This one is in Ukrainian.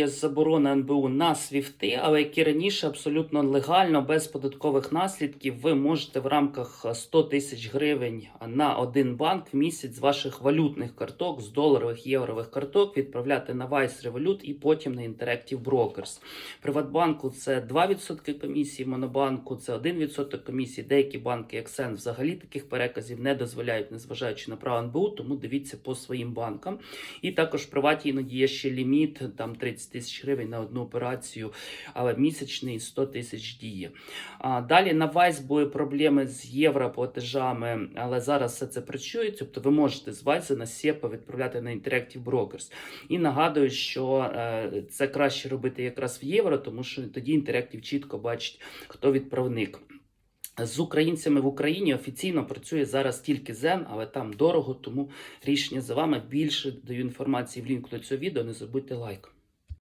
Є заборона НБУ на свіфти, але як і раніше, абсолютно легально, без податкових наслідків, ви можете в рамках 100 тисяч гривень на один банк в місяць з ваших валютних карток, з доларових єврових карток відправляти на Vice Revolut і потім на Interactive Brokers. Приватбанку це 2% комісії, Монобанку це 1% комісії. Деякі банки, як Сен, взагалі таких переказів не дозволяють, незважаючи на право НБУ, тому дивіться по своїм банкам. І також в приваті іноді є ще ліміт, там 30 тисяч гривень на одну операцію, але місячний 100 тисяч діє. А, далі на Vice були проблеми з європлатежами, але зараз все це працює. Тобто ви можете з Vice на SEPA відправляти на Interactive Brokers. І нагадую, що е, це краще робити якраз в євро, тому що тоді Interactive чітко бачить, хто відправник. З українцями в Україні офіційно працює зараз тільки Zen, але там дорого, тому рішення за вами. Більше даю інформації в лінку до цього відео. Не забудьте лайк.